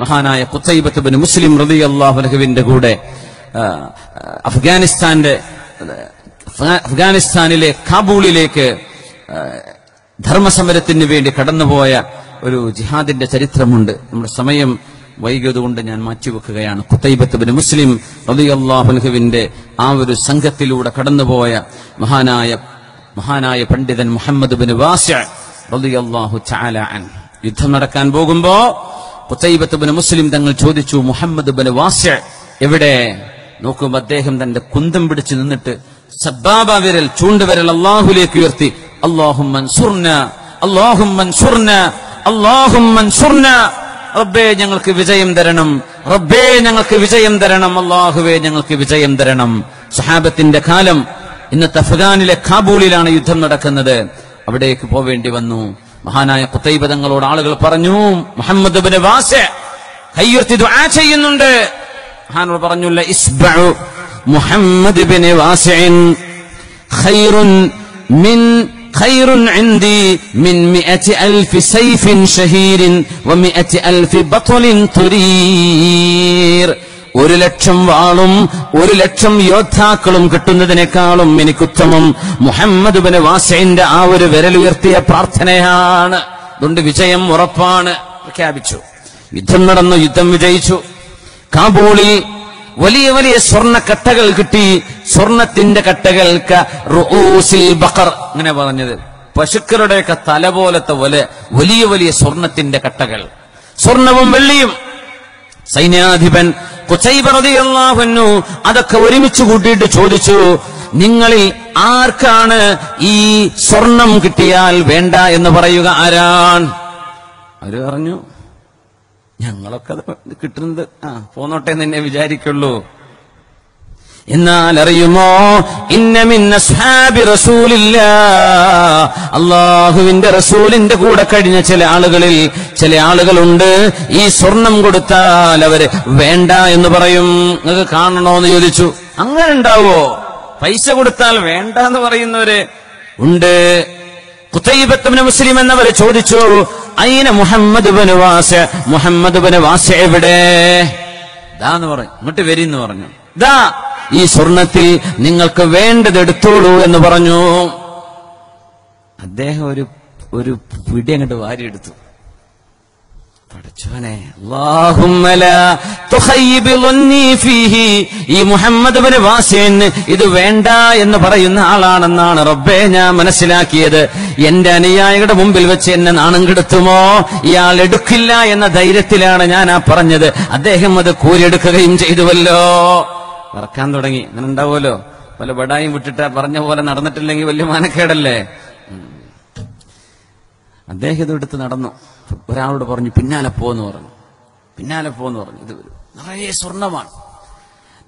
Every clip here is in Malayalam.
മഹാനായ കുത്തൈബത്ത് ബിൻ മുസ്ലിം റതി അള്ളാഹുലഹുവിന്റെ കൂടെ അഫ്ഗാനിസ്ഥാന്റെ അഫ്ഗാനിസ്ഥാനിലെ കാബൂളിലേക്ക് ധർമ്മസമരത്തിന് വേണ്ടി കടന്നുപോയ ഒരു ജിഹാദിന്റെ ചരിത്രമുണ്ട്. നമ്മുടെ സമയം വൈകിയതുകൊണ്ട് ഞാൻ മാറ്റിവെക്കുകയാണ്. കുത്തൈബത്ത് ബിൻ മുസ്ലിം റതി അള്ളാഹുലഹുവിന്റെ ആ ഒരു സംഘത്തിലൂടെ കടന്നുപോയ മഹാനായ മഹാനായ പണ്ഡിതൻ മുഹമ്മദ് ബിൻ വാസ്യ അൻ യുദ്ധം നടക്കാൻ പോകുമ്പോ ഖുതൈബത്ത് ബിൻ മുസ്ലിം തങ്ങൾ ചോദിച്ചു മുഹമ്മദ് ബിൻ വാസ്യ എവിടെ? നോക്കുമ്പോ അദ്ദേഹം തന്റെ കുന്തം പിടിച്ചു നിന്നിട്ട് സബ്ബാബ വിരൽ ചൂണ്ടുവിരൽ അള്ളാഹുലേക്ക് ഉയർത്തി. അള്ളാഹും മൻസുർന അള്ളാഹും മൻസുർന അള്ളാഹും മൻസുർന റബ്ബേ ഞങ്ങൾക്ക് വിജയം തരണം റബ്ബേ ഞങ്ങൾക്ക് വിജയം തരണം അള്ളാഹുവേ ഞങ്ങൾക്ക് വിജയം തരണം. സഹാബത്തിന്റെ കാലം ഇന്നത്തെ അഫ്ഗാനിലെ കാബൂളിലാണ് യുദ്ധം നടക്കുന്നത്. അവിടേക്ക് പോവേണ്ടി വന്നു. മഹാനായ കുത്തൈബ തങ്ങളോട് ആളുകൾ പറഞ്ഞു മുഹമ്മദ് ബിൻ വാസ കയ്യുർത്തി ദുആ ചെയ്യുന്നുണ്ട് മഹാനോട് പറഞ്ഞുല്ല ഇസ്ബഉ മുഹമ്മദ് ബിൻ വാസിൻ ഖൈറുൻ മിൻ خير عندي من مئة ألف سيف شهير ومئة ألف بطل ترير ഒരു ലക്ഷം വാളും ഒരു ലക്ഷം യോദ്ധാക്കളും കിട്ടുന്നതിനേക്കാളും എനിക്കുത്തമം മുഹമ്മദ് ബിന് വാസൈന്റെ ആ ഒരു വിരലുയർത്തിയ പ്രാർത്ഥനയാണ്. അതുകൊണ്ട് വിജയം ഉറപ്പാണ്. പ്രഖ്യാപിച്ചു. യുദ്ധം നടന്നു യുദ്ധം വിജയിച്ചു. കാബൂളിൽ വലിയ വലിയ സ്വർണ കട്ടകൾ കിട്ടി. സ്വർണത്തിന്റെ കട്ടകൾക്ക് ബക്കർ അങ്ങനെ പറഞ്ഞത്. പശുക്കളുടെയൊക്കെ തല പോലത്തെ പോലെ വലിയ വലിയ സ്വർണത്തിന്റെ കട്ടകൾ. സ്വർണവും വെള്ളിയും. സൈന്യാധിപൻ കുച്ചൈബ റളിയല്ലാഹു അതൊക്കെ ഒരുമിച്ച് കൂട്ടിയിട്ട് ചോദിച്ചു നിങ്ങളിൽ ആർക്കാണ് ഈ സ്വർണം കിട്ടിയാൽ വേണ്ട എന്ന് പറയുക ആരാണ് അവർ പറഞ്ഞു ഞങ്ങളൊക്കെ അത് കിട്ടുന്നത് ആ പോന്നോട്ടെ എന്ന് തന്നെ വിചാരിക്കുള്ളൂ. എന്നാൽ അറിയുമോ അള്ളാഹുവിന്റെ റസൂലിന്റെ കൂടെ കഴിഞ്ഞ ചില ആളുകളിൽ ചില ആളുകളുണ്ട്. ഈ സ്വർണം കൊടുത്താൽ അവർ വേണ്ട എന്ന് പറയും. നിങ്ങൾക്ക് കാണണോ എന്ന് ചോദിച്ചു. അങ്ങനെ ഉണ്ടാവോ? പൈസ കൊടുത്താൽ വേണ്ട എന്ന് പറയുന്നവര് ഉണ്ട്. കുത്തൈബത്തമന മുസ്ലിം എന്നവരെ ചോദിച്ചു അയിന മുഹമ്മദ് ബിൻ വാസ? മുഹമ്മദ് ബിൻ വാസ എവിടെ? ദാ എന്ന് പറഞ്ഞു. ഇങ്ങോട്ട് വരിന്ന് പറഞ്ഞു. ദാ ഈ സ്വർണത്തിൽ നിങ്ങൾക്ക് വേണ്ടത് എടുത്തോളൂ എന്ന് പറഞ്ഞു. അദ്ദേഹം ഒരു ഒരു പിടി അങ്ങോട്ട് വാരിയെടുത്തു പഠിച്ചോനെ ഈ മുഹമ്മദ് ഇത് വേണ്ട എന്ന് പറയുന്ന ആളാണെന്നാണ് റബ്ബെ ഞാൻ മനസ്സിലാക്കിയത്. എന്റെ അനുയായികളുടെ മുമ്പിൽ വെച്ച് എന്നെ നാണം കെടുത്തുമോ? ഇയാൾ എടുക്കില്ല എന്ന ധൈര്യത്തിലാണ് ഞാൻ ആ പറഞ്ഞത്. അദ്ദേഹം അത് കൂരിയെടുക്കുകയും ചെയ്തുവല്ലോ. മറക്കാൻ തുടങ്ങി. അങ്ങനെ ഉണ്ടാവുമല്ലോ പല ബടായും വിട്ടിട്ട് പറഞ്ഞ പോലെ നടന്നിട്ടില്ലെങ്കിൽ വലിയ മാനക്കേടല്ലേ? അദ്ദേഹം ഇതെടുത്ത് നടന്നു. ഒരാളോട് പറഞ്ഞു പിന്നാലെ പോന്ന് പറഞ്ഞു. പിന്നാലെ പോന്ന് പറഞ്ഞു. ഇത് നിറയെ സ്വർണമാണ്.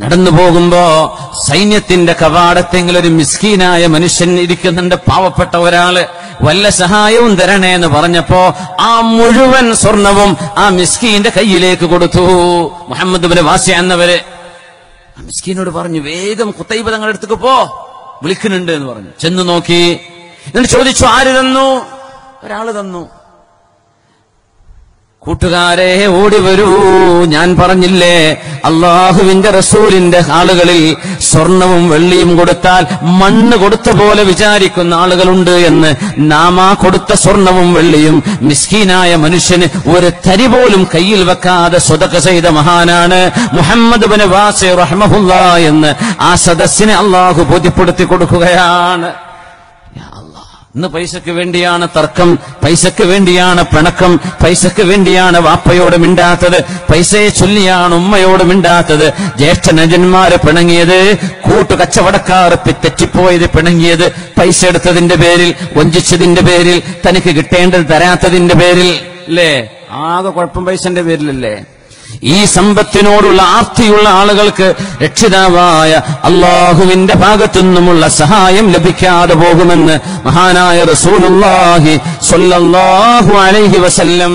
നടന്നു പോകുമ്പോ സൈന്യത്തിന്റെ കവാടത്തെങ്കിൽ ഒരു മിസ്കീനായ മനുഷ്യൻ ഇരിക്കുന്നുണ്ട്. പാവപ്പെട്ട ഒരാൾ. വല്ല സഹായവും തരണേ എന്ന് പറഞ്ഞപ്പോ ആ മുഴുവൻ സ്വർണവും ആ മിസ്കീന്റെ കയ്യിലേക്ക് കൊടുത്തു. മുഹമ്മദ് വാസ്യ എന്നവര് മിസ്കീനോട് പറഞ്ഞു വേഗം കുത്തൈബ തങ്ങളുടെ അടുത്തേക്ക് പോ. വിളിക്കുന്നുണ്ട് എന്ന് പറഞ്ഞു. ചെന്ന് നോക്കി. എന്നിട്ട് ചോദിച്ചു ആര് തന്നു? ഒരാൾ തന്നു. കൂട്ടുകാരെ ഓടി വരൂ ഞാൻ പറഞ്ഞില്ലേ അള്ളാഹുവിന്റെ റസൂലിന്റെ ആളുകളിൽ സ്വർണവും വെള്ളിയും കൊടുത്താൽ മണ്ണ് കൊടുത്ത പോലെ വിചാരിക്കുന്ന ആളുകളുണ്ട് എന്ന് നാം ആ കൊടുത്ത സ്വർണവും വെള്ളിയും മിസ്കീനായ മനുഷ്യന് ഒരു തരി പോലും കയ്യിൽ വെക്കാതെ സ്വതക്ക ചെയ്ത മഹാനാണ് മുഹമ്മദ് ബിൻ വാസെ റഹ്മഹുല്ല എന്ന് ആ സദസ്സിനെ അള്ളാഹു ബോധ്യപ്പെടുത്തി കൊടുക്കുകയാണ്. ഇന്ന് പൈസക്ക് വേണ്ടിയാണ് തർക്കം പൈസക്ക് വേണ്ടിയാണ് പിണക്കം പൈസക്ക് വേണ്ടിയാണ് വാപ്പയോട് മിണ്ടാത്തത്. പൈസയെ ചൊല്ലിയാണ് ഉമ്മയോട് മിണ്ടാത്തത്. ജ്യേഷ്ഠനജന്മാര് പിണങ്ങിയത് കൂട്ടുകച്ചവടക്കാർ കച്ചവടക്കാർ തെറ്റിപ്പോയത് പിണങ്ങിയത്. പൈസ എടുത്തതിന്റെ പേരിൽ വഞ്ചിച്ചതിന്റെ പേരിൽ തനിക്ക് കിട്ടേണ്ടത് തരാത്തതിന്റെ പേരിൽ അല്ലേ ആകെ കുഴപ്പം പൈസന്റെ പേരിലല്ലേ? ഈ സമ്പത്തിനോടുള്ള ആർത്തിയുള്ള ആളുകൾക്ക് രക്ഷിതാവായ അള്ളാഹുവിന്റെ ഭാഗത്തു നിന്നുമുള്ള സഹായം ലഭിക്കാതെ പോകുമെന്ന് മഹാനായ റസൂലുള്ളാഹി സ്വല്ലല്ലാഹു അലൈഹി വസല്ലം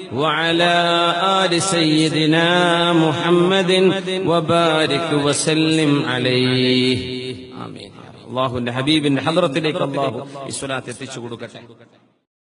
وعلى آل سيدنا محمد وبارك وسلم عليه ആമീൻ അള്ളാഹുവിന്റെ ഹബീബിന്റെ ഹദ്റത്തിലേക്ക് അള്ളാഹു ഈ സ്വലാത്ത് എത്തിച്ചു കൊടുക്കട്ടെ